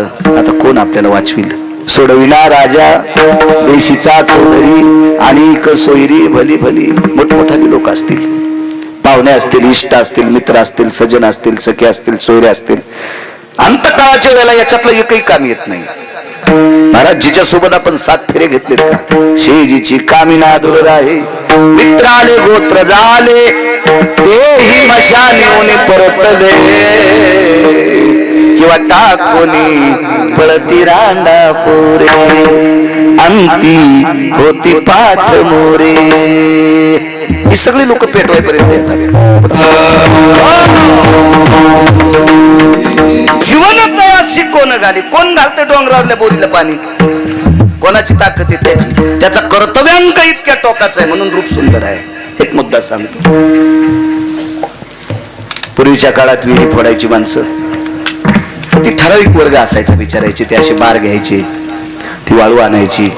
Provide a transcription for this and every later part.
वाचलं आता कोण आपल्याला वाचविल? सोडविना राजा देशीचा चौधरी आणि सोयरी भली भली मोठमोठाली लोक असतील. पाहुणे असतील इष्ट असतील मित्र असतील सजन असतील सखे असतील सोयरे असतील. अंतकाळाच्या वेळेला याच्यातलं एकही काम येत नाही. महाराजजीच्या सोबत आपण सात फेरे घेतलेत का? शेजीची कामिना दुर आहे मित्र आले गोत्र झाले तेही मशानी परतले. किंवा टाकोनी पळती रांडा पोरे अंती होती पाठ मोरे ही सगळी लोक पेटवायपर्यंत येतात. जीवन तयाशी कोण घाली कोण घालते डोंगरावरल्या बोरीला पाणी? कोणाची ताकद आहे त्याची? त्याचा कर्तव्यांक इतक्या टोकाचा आहे म्हणून रूप सुंदर आहे. एक मुद्दा सांगतो. पूर्वीच्या काळात विहिरी फोडायची माणसं ती ठराविक वर्ग असायचा विचारायचे ते असे बार घ्यायचे ती वाळू आणायची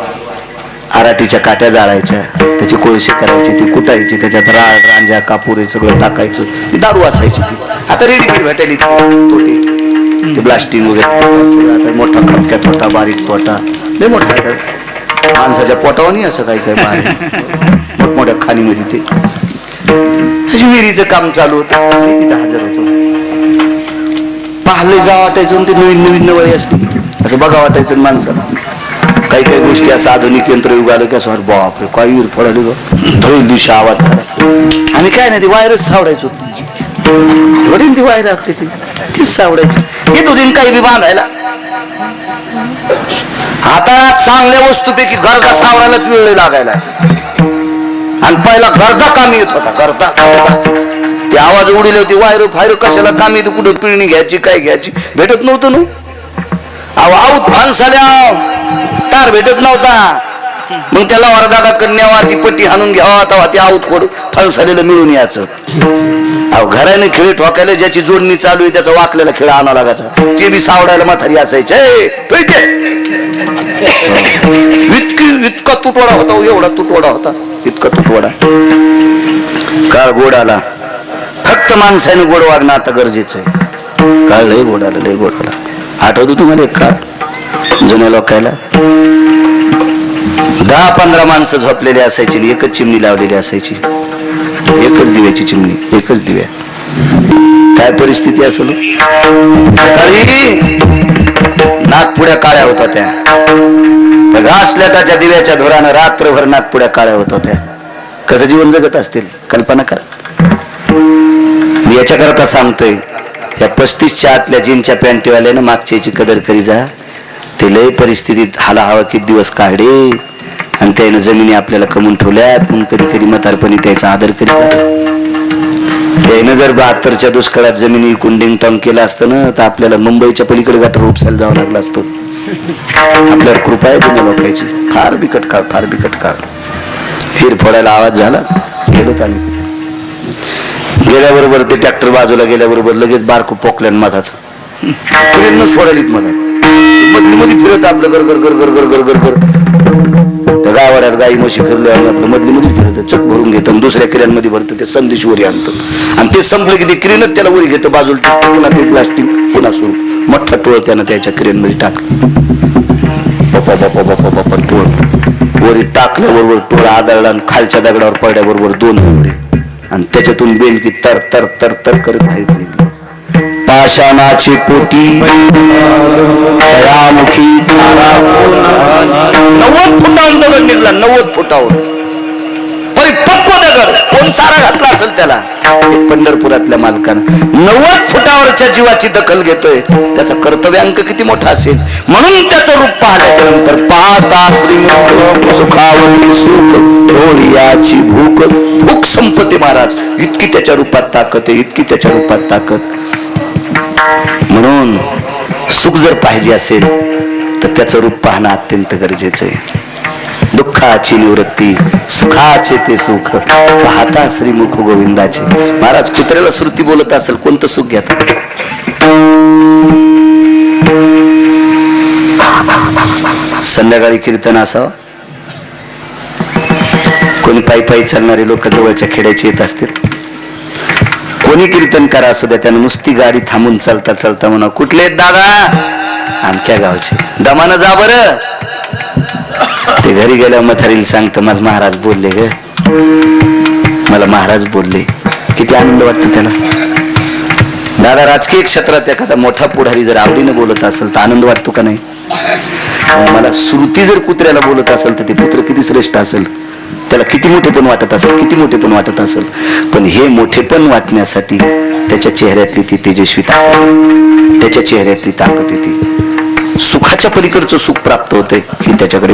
आराटीच्या काट्या जाळायच्या त्याची कोळशी करायची ती कुटायची त्याच्यात राळ रांजा कापूर हे सगळं टाकायचं ती दारू असायची ती. आता रेडीमेड भेटायली तोटे. ते ब्लास्टिंग वगैरे सगळं. आता मोठा खपक्यात होता बारीक तोटा. लय मोठा आहे माणसाच्या पोटावर असं काही काही बाहेर मोठमोठ्या खाणीमध्ये ते. अशी विहिरीचं काम चालू होतं. किती तिथं हजर होतो. पाहले जा वाटायचं ते नवीन नवीन नवळी असली. असं बघा वाटायचं माणसाला. काही काही गोष्टी असं आधुनिक यंत्रयुग आलं की असं बापरे काही विर पडले थोडी दिवशी आवाज आणि काय नाही ती वायरच सावडायचो थोडी ती वायर आपली ती. तीच सावडायची. हे होती काही बी बांधायला. आता चांगल्या वस्तूपैकी गरजा सावरायलाच वेळ लागायला. आणि पहिला गर्दा कामी येत होता. गर्दा गर्दा. ते आवाज उडीले होते वायर फायर कशाला कामी येते कुठं पिळणी घ्यायची काय घ्यायची? भेटत नव्हतं ना. अहो आऊत फानसाल्या तार भेटत नव्हता. मग त्याला वरदादा कन्यावा ती पट्टी हाणून घ्यावा तेव्हा ते आऊत खोड फानसालेलं मिळून यायचं. अहो घराने खेळ ठोकायला ज्याची जोडणी चालू आहे त्याचा वाकलेला खेळ आणा लागायचा. ते बी सावडायला म्हातारी असायचे. इतकी इतका तुटवडा होता हो, एवढा तुटवडा होता. इतका तुटवडा. काळ गोड आला. फक्त माणसाने गोड वागणं आता गरजेचं आहे. काळ लय गोड आलं लय गोड आला. आठवतो तुम्हाला एक काळ? जुन्या लोकायला? दहा पंधरा माणसं झोपलेली असायची एकच चिमणी लावलेली असायची. एकच दिव्याची चिमणी एकच दिव्या. काय परिस्थिती असेल सकाळी नागपुड्या काळ्या होत्या त्या. घासल्या त्याच्या दिव्याच्या धोरानं रात्रभर नागपुड्या काळ्या होत होत्या. कसं जीवन जगत असतील? कल्पना करा. याच्याकरता सांगतोय या पस्तीसच्या आतल्या जीनच्या पॅन्टीवाल्यानं मागच्या याची कदर करी जा. ते लय परिस्थितीत हाला हवा किती दिवस काढे. आणि त्यानं जमिनी आपल्याला कमवून ठेवल्यात. म्हणून कधी कधी म्हातारपणी त्याचा आदर करीत जा त्यानं जर बहात्तरच्या दुष्काळात जमिनी कुंडिंग टॉंग केलं असतं ना तर आपल्याला मुंबईच्या पलीकडे गटर उपसायला जावं लागलं असतं. आपल्यावर कृपा आहे जुन्या लोकांची. फार बिकट काळ फार बिकट काळ. हिर फोडायला आवाज झाला. गेलोत आम्ही गेल्याबरोबर ते ट्रॅक्टर बाजूला गेल्याबरोबर लगेच बारकू पोकल्यान मधात. ट्रेन सोडायलीत मधात. मधली मध्ये फिरत आपलं गर गर गर गर गर गर गर गर त्या गावाड्यात गाई म्हशी फिरले आणि आपलं मधली मध्ये फिरत चक भरून घेतं आणि दुसऱ्या किऱ्यांमध्ये भरतं ते संदेश वरी आणतं. आणि ते संपलं की ते क्रेनच त्याला वरी घेतं बाजूला पुन्हा ते प्लास्टिक पुन्हा सुरू. मोठा टोळ त्यानं त्याच्या क्रेनमध्ये टाकलं. बापा बापा बापा बापा टोळ. वरी टाकल्याबरोबर टोळ आदळला आणि खालच्या दगडावर पडल्याबरोबर दोन उडले आणि त्याच्यातून बेंडकी तर तर तर तर करत बाहेर निघली. पाषाणाची पोटी दयामुखी नव्वद फुटावर दगड निघला नव्वद फुटावर. तरी परिपक्व दगड कोण सारा घातला असेल त्याला? पंढरपुरातल्या मालकानं. नव्वद फुटावरच्या जीवाची दखल घेतोय. त्याचा कर्तव्यांक किती मोठा असेल? म्हणून त्याचं रूप पाहिल्याच्या नंतर पाहता श्रीमंत सुखावरी सुख डोळ्याची भूक भूक संपत्ती महाराज. इतकी त्याच्या रूपात ताकद आहे इतकी त्याच्या रूपात ताकद. म्हणून सुख जर पाहिजे असेल तर त्याचं रूप पाहणं अत्यंत गरजेचं आहे. दुःखाची निवृत्ती सुखाचे ते सुख. पाहता श्रीमुख गोविंदाचे. महाराज कुत्र्याला श्रुती बोलत असेल कोणतं सुख घेत? संध्याकाळी कीर्तन असावं. कोणी पायी पायी चालणारे लोक जवळच्या खेड्याचे येत असतील. कोणी कीर्तन करा असू द्या त्यानं नुसती गाडी थांबून चालता चालता म्हणा कुठले आहेत दादा? आमक्या गावचे. दमानं जा बर. ते घरी गेल्या मथारीला सांगतं मला महाराज बोलले ग. मला महाराज बोलले. किती आनंद वाटतो त्याला. दादा राजकीय क्षेत्रात एखादा मोठा पुढारी जर आवडीनं बोलत असेल तर आनंद वाटतो का नाही? मला श्रुती जर कुत्र्याला बोलत असेल तर ते कुत्र किती श्रेष्ठ असेल? त्याला किती मोठे पण वाटत असेल किती मोठे पण वाटत असेल? पण हे मोठे पण वाटण्यासाठी त्याच्या चेहऱ्यातली ती तेजस्वी ताकद त्याच्या चेहऱ्यातली ताकद येते सुखाच्या पलीकडचं सुख प्राप्त होते हे त्याच्याकडे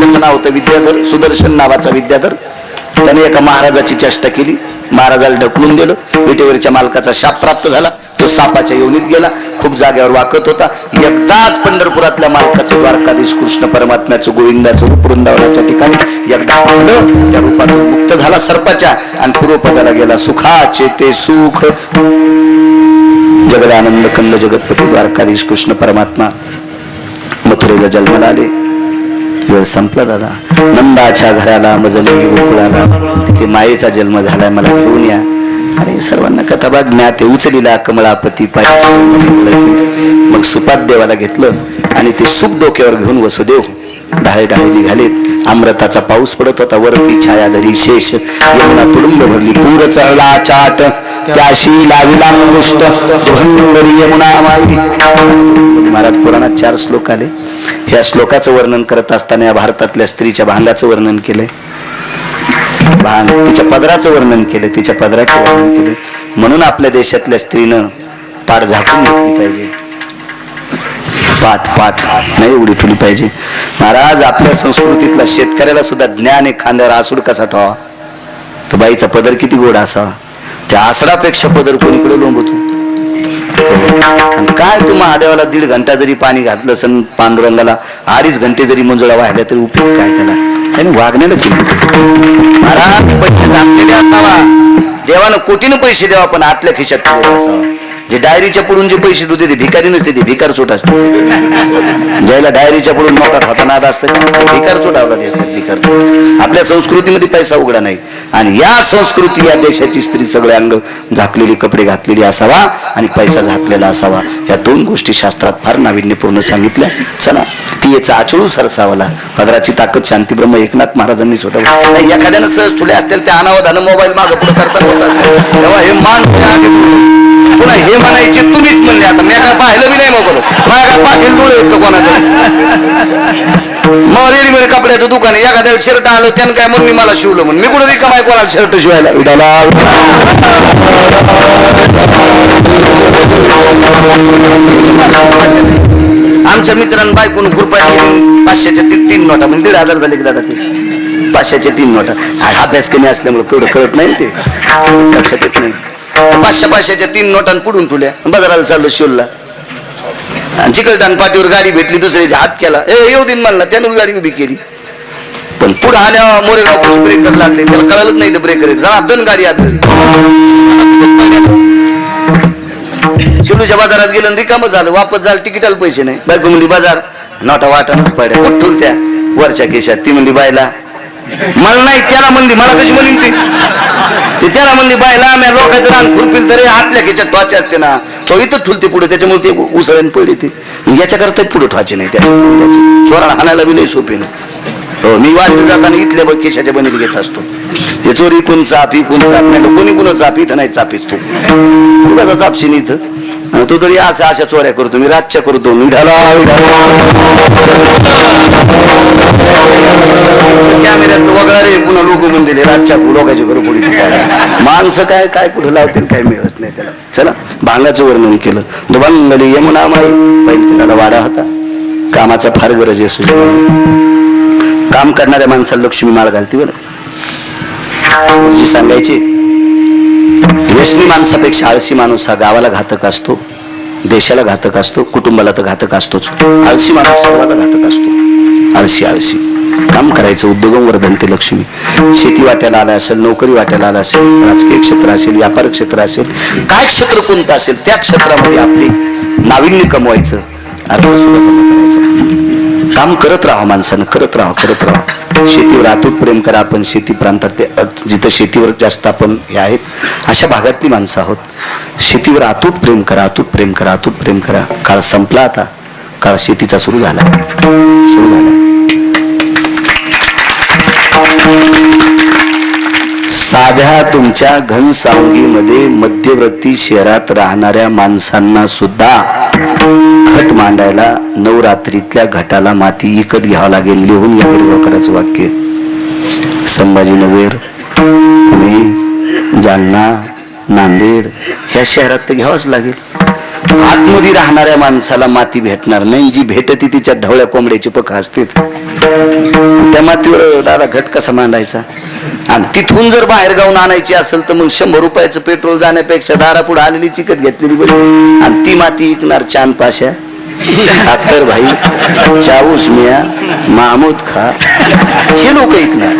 त्याचं नाव होतं विद्याधर सुदर्शन नावाचा विद्याधर. त्याने एका महाराजाची चेष्टा केली. महाराजाला ढकलून दिलं विटेवरच्या मालकाचा शाप प्राप्त झाला. तो सापाच्या योनीत गेला. खूप जागेवर वाकत होता. एकदाच पंढरपुरातल्या मालकाचं द्वारकाधीश कृष्ण परमात्म्याचं गोविंदाचं रूप वृंदावनाच्या ठिकाणी एकदा पाहिलं. त्या रूपातून मुक्त झाला सर्पाच्या आणि पूर्वपदाला गेला सुखाचे ते सुख. जगदानंद कंद जगतपती द्वारकाधीश कृष्ण परमात्मा. मथुरेला जन्माला आले. वेळ संपला दादा. नंदाच्या घराला मजली गोकुळाला. तिथे मायेचा जन्म झालाय मला घेऊन या. आणि सर्वांना कथाबा ज्ञाते उचलीला कमळापती पाहिजे मग सुपात देवाला घेतलं आणि ते सुख डोक्यावर घेऊन वसुदेव. ढाळे ढाळे निघालेत अमृताचा पाऊस पडत होता वरती छाया धरी शेष. यमुना तुडुंब भरली पूर चढला चाट. त्याशी लाविला मुष्ट भंगरी यमुना माई महाराज पुराणात चार श्लोक आले. ह्या श्लोकाचं वर्णन करत असताना या भारतातल्या स्त्रीच्या भांगाचं वर्णन केलंय. भांग तिच्या पदराचं वर्णन केलं तिच्या पदराचं वर्णन केलं म्हणून आपल्या देशातल्या स्त्रीनं पाठ झाकून घेतली पाहिजे. पाठ पाठ. नाही उडी ठेवली पाहिजे. महाराज आपल्या संस्कृतीतला शेतकऱ्याला सुद्धा ज्ञान आहे खांद्यावर आसूड कसा ठेवा? तर बाईचा पदर किती गोड असावा? त्या आसडापेक्षा पदर कोणीकडे लोंबतो? काय तू महादेवाला दीड घंटा जरी पाणी घातलं सण पांडुरंगाला अडीच घंटे जरी मंजुळा वाहिल्या तरी उपयोग काय त्याला? त्याने वागण्याला केली. महाराज पैसे झाकलेले असावा. देवानं कोटीनं पैसे द्यावा पण आतल्या खिशात असावा. जे डायरीच्या पुढून जे पैसे देते ते भिकारी नसते ते भिकार चोट असते. ज्याला डायरीच्या पुढून मोठा ठोचा नाद असतं भिकार चोट अवलादी असतात भिकार आपल्या संस्कृतीमध्ये पैसा उघडा नाही. आणि या संस्कृती या देशाची स्त्री सगळे अंग झाकलेली कपडे घातलेली असावा आणि पैसा झाकलेला असावा. या दोन गोष्टी शास्त्रात फार नाविन्यपूर्ण सांगितल्या. चला ती याचा आचळू सरसावला. पदराची ताकद शांतीब्रह्म एकनाथ महाराजांनी स्वतः एखाद्यानं सहज थोडे असतील त्या झालं मोबाईल माग पुढे करता होतात तेव्हा हे मान पुन्हा हे म्हणायचे तुम्हीच म्हणले आता. मी काय पाहिलं बी नाही मग माझ्या काय पाठील डोळे येतो कोणाच्या मग रेडीमेड कपड्याचं दुकान आहे. एखाद्या शर्ट आलं त्यानं काय म्हणून मी मला शिवलं म्हणून? मी कुठं रिकाम आहे कोणाला शर्ट शिवायला? विडाला. आमच्या मित्रांनी बायकून कृपया पाचशेच्या तीन तीन नोटा म्हणजे दीड हजार झाले की दादा ते. पाचशेच्या तीन नोटा. अभ्यास कमी असल्यामुळे तेवढं कळत नाही ते. लक्षात येत नाही. पाचशे पाचशेच्या तीन नोटां पुढून ठेवल्या बाजाराला चाललो शिवला आणि चिकलटान पाठीवर गाडी भेटली दुसऱ्याच्या हात केला. ए येऊ दिन म्हणला त्यानं गाडी उभी केली. पण पुढे आल्या मोरेगाव ब्रेकर लागले. त्याला कळालंच नाही ते ब्रेकर जरा दन गाडी आदळली. शिलूच्या बाजारात गेलं रिकाम रिकामं झालं. वापस झालं तिकिटाला पैसे नाही. बायको म्हणली बाजार नोटा वाटानच पडल्या. कुठून त्या वरच्या केशात. ती म्हणली बायला मला नाही त्याला म्हणली मला कशी म्हणली ती? ते त्याला म्हणली बायला आम्ही लोकांचं रान खुरपील तरी आतल्या खेच्यात टॉचे असते ना. तो इथं ठुलते पुढे त्याच्यामुळे ते उसळण पडले ते. याच्याकरता पुढे ठाचे नाही त्या चोराला हाणायला बी नाही सोपे ना. हो मी वाढीत जाताना इथल्या बघ केशाच्या बनीत घेत असतो. हे चोरी कोण चाप कोण चाप नाही कोणी कोण चाप इथं नाही चापीत तू. तू कसा चापशील इथं. तू तरी अशा अशा चोऱ्या करतो. मी रातच्या करतो. विढाला कॅमेऱ्यात वगळा रे पुन्हा लोक म्हणले रातच्या लोकांच्या घर पुढे माणसं काय काय कुठं लावतील काय मिळत नाही त्याला. चला भांगाचं वर्णन केलं. दुभांगली यमुना माई पहिले तिला वाडा होता. कामाचा फार गरज असू काम करणाऱ्या माणसाला लक्ष्मी माळ घालते बरं. गुरुजी व्यसनी माणसापेक्षा आळशी माणूस हा गावाला घातक असतो देशाला घातक असतो कुटुंबाला तर घातक असतोच. आळशी माणूस सर्वाला घातक असतो. आळशी आळशी. काम करायचं उद्योगम वर्धनते लक्ष्मी. शेती वाट्याला आला असेल नोकरी वाट्याला आला असेल राजकीय क्षेत्र असेल व्यापार क्षेत्र असेल काय क्षेत्र कोणतं असेल त्या क्षेत्रामध्ये आपले नाविन्य कमवायचं अर्थ सुद्धा जमा करायचा. काम करत राहा माणसानं करत राहा करत राहा. शेतीवर अतूट प्रेम करा आपण शेती प्रांतात ते जिथं शेतीवर जास्त आपण हे आहेत अशा भागातली माणसं आहोत. शेतीवर अतूट प्रेम करा अतूट प्रेम करा अतूट प्रेम करा. काळ संपला आता. काळ शेतीचा सुरू झाला. सुरू झाला. साध्या तुमच्या घनसावंगीमध्ये मध्यवर्ती शहरात राहणाऱ्या माणसांना सुद्धा घट मांडायला नवरात्रीतल्या घटाला माती विकत घ्यावं लागेल लिहून या गिरगावकरांचं वाक्य. संभाजीनगर पुणे जालना नांदेड ह्या शहरात तर घ्यावंच लागेल. आतमध्ये राहणाऱ्या माणसाला माती भेटणार नाही. जी भेटती तिच्या ढवळ्या कोंबड्याची पख असते त्या मातीवर दादा घट कसा मांडायचा? आणि तिथून जर बाहेर गावून आणायची असेल तर मग शंभर रुपयाचं पेट्रोल जाण्यापेक्षा दारा पुढे आलेली चिकत घेतलेली बरी. आणि ती माती विकणार चान पाशा. अख्तर भाई चाऊस मिया महमूद खा. हे लोक ऐकणार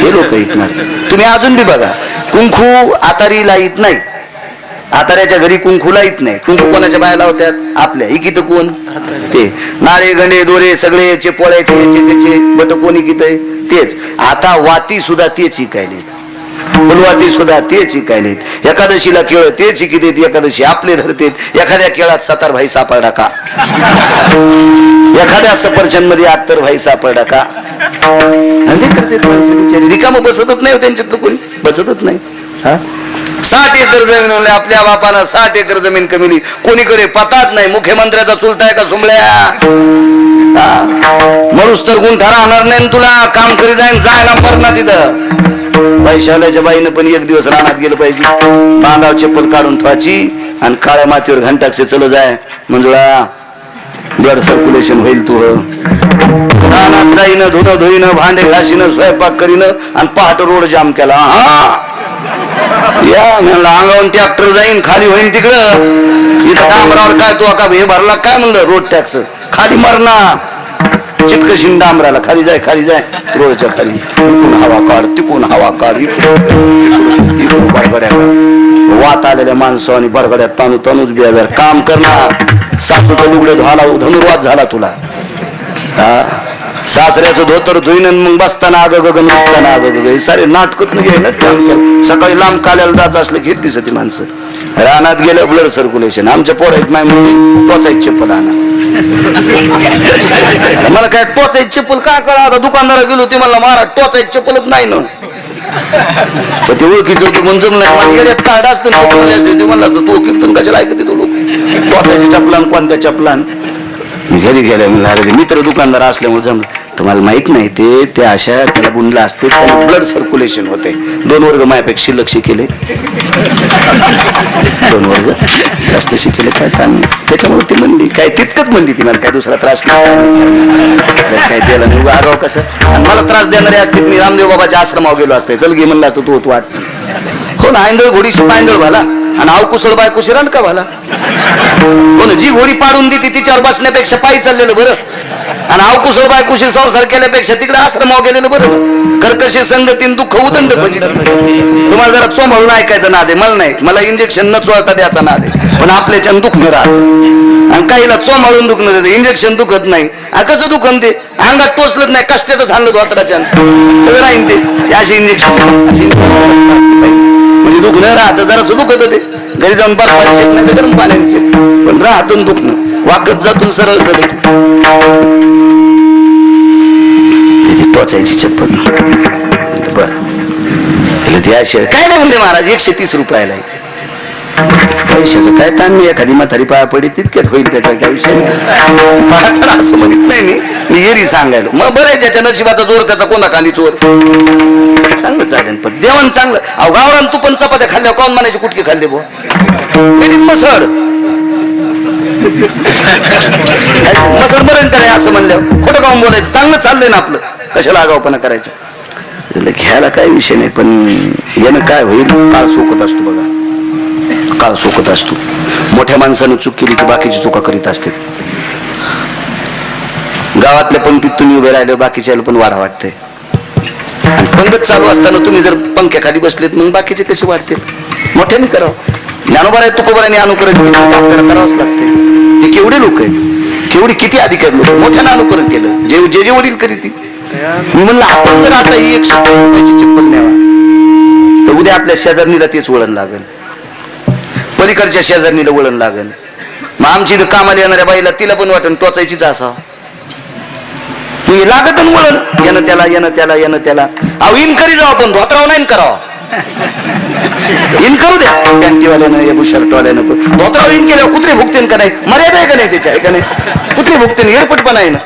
हे लोक ऐकणार तुम्ही अजून बी बघा. कुंखू आतारी लाईत नाही. आताऱ्याच्या घरी कुंकू लाईत नाही. कुंकू कोणाच्या बायला होत्यात आपल्या. इकित कोण? ते. नाळे गणे दोरे सगळे याचे पोळ्याचे याचे त्याचे. बट कोण इकित तेच. आता वाती सुद्धा तेच इकायलेत फुलवाती सुद्धा तेच इकायलेत एकादशीला केळ तेच इकितेत एकादशी आपले धरतेत. एखाद्या केळात सतार भाई सापडा का एखाद्या सफरचंदमध्ये आत्तर भाई सापडा का धंदे करतात माणसं बिचारी. रिकामं बसतच नाही हो त्यांच्यात कोणी. बसतच नाही. हा? साठ एकर जमीन आपल्या बापानं साठ एकर जमीन कमिली कोणीकडे पतात नाही मुख्यमंत्र्याचा चुलताय का सुमळ्या मरुस तर गुंठा राहणार नाही तुला. काम करी जाईन जायला ना तिथं. पैशावाल्याच्या बाईनं पण एक दिवस रानात गेलं पाहिजे. बांधाव चप्पल काढून ठेवायची आणि काळ्या मातीवर घंटाक्षे चल जाय. मंजुळा ब्लड सर्क्युलेशन होईल तू रानात जाईन धुणं धुईनं भांडे घासीनं स्वयंपाक करीन आणि पहाट रोड जाम केला हा. या म्हणलं अंगावून ट्रॅक्टर जाईन खाली होईन तिकडं. इथं डांबरावर काय तू का हे भरला काय म्हणलं रोड टॅक्स खाली मरणा चिटकशीन डांबराला खाली जाय खाली जाय. रोडच्या खाली. इकडून हवा काढ तिकून हवा काढ इकडून इकडून बरगड्या वात आलेल्या माणसं आणि बरगड्यात तानू तानूच बियाजार काम करणार. सासूचं लुगडे धुवाला धनुर्वाद झाला तुला. हा? सासऱ्याचं धोतर धुईन मग बसताना आग गगन उठताना आग गग हे सारे नाटकत घे ना सकाळी लांब काल्याला जात असलं घेत दिसत ती माणसं. रानात गेलं ब्लड सर्क्युलेशन आमच्या पोरात नाही म्हणून पोचायची चप्पल आणा. मला काय टोचायची चप्पल काय कळा आता दुकानदारा गेलो ते मला मारा टोचायची चप्पलच नाही ना. पण ते ओळखीचं होतं म्हणून जमलं माझ्या कार्ड असतं ना म्हणलं असतं कीर्तन कशाला ऐकते तो लोक? टोचायची चपलान कोणत्या चपलान मी घरी गेल्या म्हणलं अरे ते मित्र दुकानदार असल्यामुळे जमलं. तुम्हाला माहीत नाही ते त्या अशा त्याला बुंडला असते त्याला ब्लड सर्क्युलेशन होते. दोन वर्ग मायापेक्षा लक्ष केले दोन वर्ग जास्त शिकेले काय ताण नाही. त्याच्यामुळे ती म्हणली काय तितकंच म्हणली ती मला काय दुसरा त्रास नाही. काय द्यायला नाही. उगा आगाव कसं? आणि मला त्रास देणारे असते मी रामदेव बाबाच्या आश्रमावर गेलो असते. चल गे म्हणला असतो तू तू आत हो ना आयंदळ घोडीशी पायंदळ झाला. आणि आव कुशल बाय कुशिरान का मला? जी घोडी पाडून देते तिच्यावर बसण्यापेक्षा पायी चाललेलं बरं. आणि आव कुशल बाय कुशील संसार केल्यापेक्षा तिकडे आश्रमावर गेलेलं बरं कर्कशी संगतीन दुःख उदंड म्हणजे तुम्हाला जरा चोंभाळून ऐकायचं नाद मला नाही. मला इंजेक्शन न चोळता द्यायचा नाद पण आपल्याच्यानं दुखणं राहत आणि काहीला चोंभाळून दुखणं देते इंजेक्शन दुखत नाही. आणि कसं दुखन ते अंगात टोचलंच नाही. कष्टाचं झालं धोत्राच्या राहीन ते असे इंजेक्शन म्हणजे दुखणं राहतं. जरा दुखत होते. घरी जाऊन बर्फात शेक नाही तर गरम पाण्याने शेक पण राहतून दुखणं. वाकत जातून सरळ झाले. त्याची टोचायची चप्पल. बर. त्याला ते काय नाही म्हणले महाराज एकशे तीस रुपयाला पैशाचं काय ताण नाही एखादी म्हातारी पाया पडी तितक्यात होईल त्याचा काय विषय नाही. असं म्हणत नाही मी. मी हेरी सांगायला. मग बरं आहे ज्याच्या नशिबाचा जोर त्याचा कोणता कांदी चोर? चांगलं चालेल पण देवण चांगलं. अहो गावरान तू पण चपात्या खाल्ल्या कोण म्हणायची कुटकी खाल्ली बो? मसड मसड बरं असं म्हणलं. खोटं गाऊन बोलायचं? चांगलं चाललंय ना आपलं. कशाला आगावपणा करायचं? घ्यायला काय विषय नाही पण यानं काय होईल? काळ सोकत असतो बघा. काळ सोकत असतो. मोठ्या माणसानं चूक केली की बाकीची चुका करीत असते गावातल्या पंक्तीत तुम्ही उभे राहिले बाकीच्या पण वाढा वाटते पंगत चालू असताना तुम्ही जर पंख्याखाली बसलेत मग बाकीचे कसे वाढतील? मोठ्याने करावं. ज्ञानोबा आहे तुकोबा आणि अनुकरण आपल्याला करावंच लागते ते केवढे लोक आहेत? केवढी किती अधिकारी लोक? मोठ्यानं अनुकरण केलं. जे जे जे वडील करीत मी म्हणलं आपण जर आता ही एक रुपयाची चप्पल न्यावा. तर उद्या आपल्या शेजारणीला तेच वळण लागल. पलीकडच्या शेजारणीला वळण लागल. मग आमची इथं कामाला येणाऱ्या बाईला तिला पण वाटण टोचायचीच असावं लागत वळण. येणं त्याला येणं त्याला येणं त्याला. अहो इन करी जाऊ आपण. धोत्राव नाही करावा. इन करू द्या पॅन्टीवाल्यानं या बुशर्टवाल्यानं धोत्राव इन केल्यावर कुत्रे भुकतेन का नाही? मर्यादा आहे का नाही त्याच्या आहे का नाही? कुत्रे भुकतेन येडपट पण आहे ना.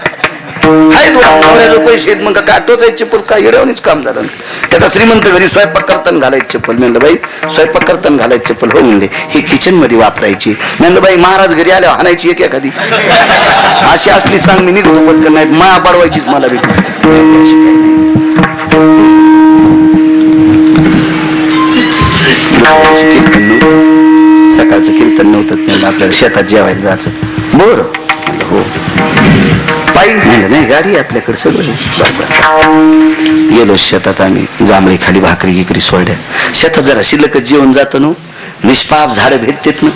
आहे नवऱ्याचं पैसे आहेत मग काय टोचायची चप्पल काय येडवणीच काम झालं त्याचा श्रीमंत घरी स्वयंपाक करताना घालायची चप्पल. म्हणलं बाई स्वयंपाक करताना घालायची चप्पल. हो म्हणले ही किचनमध्ये वापरायची. म्हणलं बाई महाराज घरी आल्यावर हाणायची एक एखादी. अशी असली सांग मी निघतो पटकन नाही मा पाडवायचीच मला भीती. काही नाही. कीर्तन नव्हतं सकाळचं कीर्तन नव्हतं म्हणलं आपल्याला शेतात जेवायला जायचं. बर. हो. पायी म्हणलं नाही गाडी आपल्याकडे सगळं बरोबर गेलो शेतात आम्ही जांभळी खाली भाकरी गिकरी सोडल्या शेतात जरा शिल्लकच जेवण जातं ना. निष्पाप झाडं भेटतेत ना.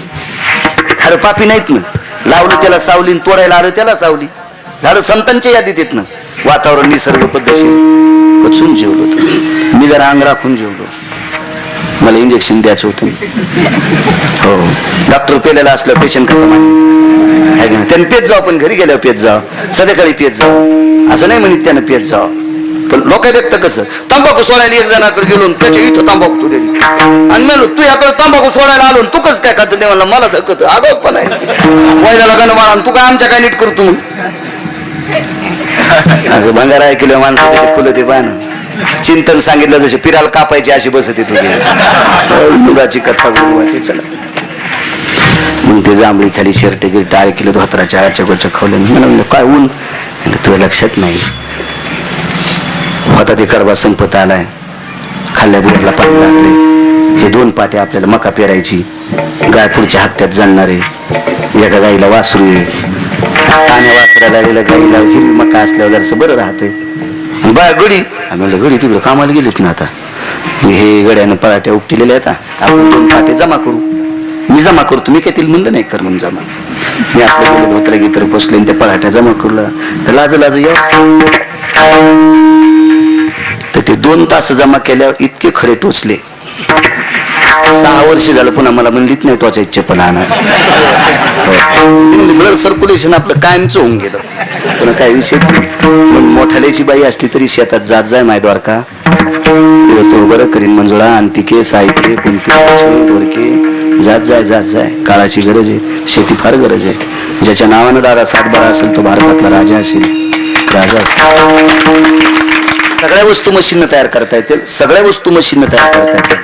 झाडं पापी नाहीत ना. लावलं त्याला सावली तोडायला आलं त्याला सावली. झाडं संतांच्या यादीत येत ना. वातावरण निसर्ग पद्धतशीर. कचून जेवलो मी जरा अंग राखून जेवलो. मला इंजेक्शन द्यायचं होतं. हो. डॉक्टर पेलेला असलं पेशंट कसं माहिती? आहे का नाही? पेत पण घरी गेल्यावर पेत जाव. संध्याकाळी पेत जाव. असं नाही म्हणत त्यानं पेत जावं. पण लोक व्यक्त कसं? तंबाखू सोडायला एक जणाकडे गेलो त्याच्या इथं तंबाखू तुझ्या आणि म्हणलो तू याकडे तंबाखू सोडायला आलो तू कसं काय खात? म्हणलं मला धकत आगाव पण आहे. वैदाला गाणं मारा तू काय आमच्या काय नीट करतो असं भंगार ऐकलं माणसं त्याचे फुलं ते पाहणं. चिंतन सांगितलं जसे पिराला कापायची अशी बसत तुझी दुधाची कथा चला. मग ते जांभळी खाली शर्ट गिर टाळ केलं धोत्राच्या आच्या गोच्या खावलं म्हणलं काय ऊन? तुझ्या लक्षात नाही. होता ते करवा संपत आलाय. खाल्ल्या बोरला पाणी लागले हे दोन पाते आपल्याला मका पेरायची. गाय पुढच्या हत्यात आहे. एका गाईला वासरू आहे. ताण्या वासराला गेलं गाईला हिरवी मका असल्यावर जरासं बरं राहते बा गडी आम्ही म्हणलं गडी तिकडे कामाला गेलीत ना आता. मी हे गड्यानं पराठ्या उपटिलेल्या आहेत आपण दोन पाटे जमा करू. मी जमा करू तुम्ही काय तिला म्हणलं नाही कर म्हणून जमा. मी आपल्या गेलो धोत्रा गीतर पोचले आणि त्या पराठ्या जमा करूला. तर लाज लाज या तर ते दोन तास जमा केल्यावर इतके खडे टोचले. सहा वर्ष झालं पुन्हा मला म्हणलीत नाही टोचायचे पण आणा. हो. ब्लड सर्क्युलेशन आपलं कायमचं होऊन गेलं. पुन्हा काय विषय नाही. मोठाल्याची बाई असली तरी शेतात जात जाय माय द्वारका. तो बरं करीन मंजुळा अंतिके साहित्य कोणते दोरके जात जाय जात जाय. काळाची गरज आहे शेती फार गरज आहे. ज्याच्या नावानं दादा सातबारा असेल तो भारतातला राजा असेल. राजा सगळ्या वस्तू मशीन तयार करता येतील सगळ्या वस्तू मशीन तयार करता येतील.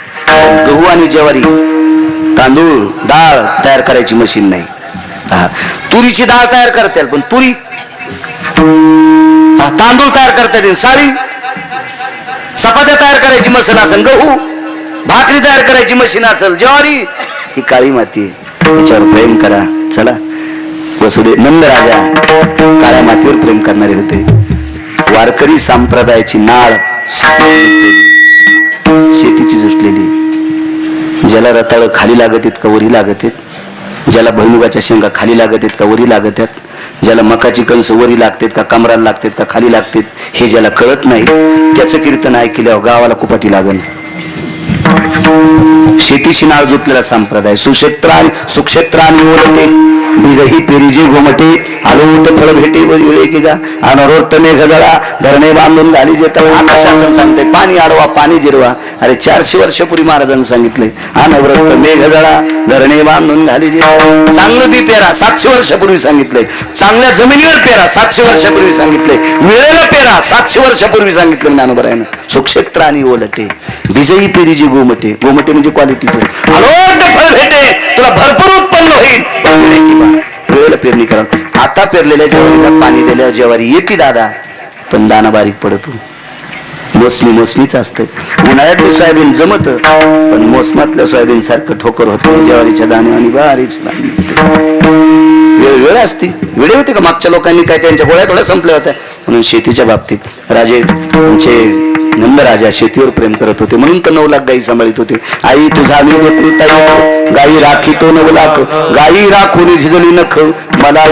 गहू आणि ज्वारी तांदूळ डाळ तयार करायची मशीन नाही. हा. तुरीची डाळ तयार करता येईल पण तुरी तांदूळ तयार करता येतील सारी? चपात्या तयार करायची मशीन असेल गहू. भाकरी तयार करायची मशीन असेल ज्वारी. ही काळी माती याच्यावर प्रेम करा. चला. वसुदेव नंद राजा काळ्या मातीवर प्रेम करणारे होते. वारकरी संप्रदायाची नाळ शेतीची शेतीची जुटलेली. ज्याला रताळ खाली लागत आहेत का वरी लागत आहेत. ज्याला भैमुगाच्या शेंगा खाली लागत आहेत का वरी लागत आहेत. ज्याला मकाची कंस वरी लागतात का कमराला लागतात का खाली लागतात हे ज्याला कळत नाही त्याचं कीर्तन ऐकल्यावर गावाला कुपाटी लागन. शेतीशी नाळ जुटलेला संप्रदाय सुक्षेत्रान सुक्षेत्रान ओळखते बीजही पेरीजे गोमटे आलोट फळ भेटे वेळे की जा. अनरोत्त मेघजळा धरणे बांधून जेत आता शासन सांगते पाणी आडवा पाणी जिरवा. अरे चारशे वर्षापूर्वी महाराजांनी सांगितले अनवृत्त मेघजळा धरणे बांधून घाली जे चांगलं बी पेरा सातशे वर्षापूर्वी सांगितलंय चांगल्या जमिनीवर पेरा सातशे वर्षापूर्वी सांगितलंय वेळेला पेरा सातशे वर्षापूर्वी सांगितलं ज्ञानोबरायनं सुक्षेत्र आणि ओलटे. बीजही पेरीजी गोमटे गोमटे म्हणजे क्वालिटीचं अलोट फळ भेटे. पेरणी करा आता पेरलेल्या ज्वारीला पाणी दिल्यावर ज्वारी येते दादा पण दाना बारीक पडतो हो. मोसमी मोसमीच असत. उन्हाळ्यातली सोयाबीन जमत पण मोसमातल्या सोयाबीन सारखं ठोकर होत ज्वारीच्या दाणे आणि बारीक वेळ वेळ असती. वेळ होते का मागच्या लोकांनी? काय त्यांच्या गोळ्या थोड्या संपल्या होत्या. म्हणून शेतीच्या बाबतीत राजे तुमचे नंदराजा शेतीवर प्रेम करत होते. म्हणून तर नऊ लाख गायी सांभाळीत होते. आई तुझा मी लेकरू ताई गायी राखी तो नऊ लाख. गायी राखून झिजली नख. मला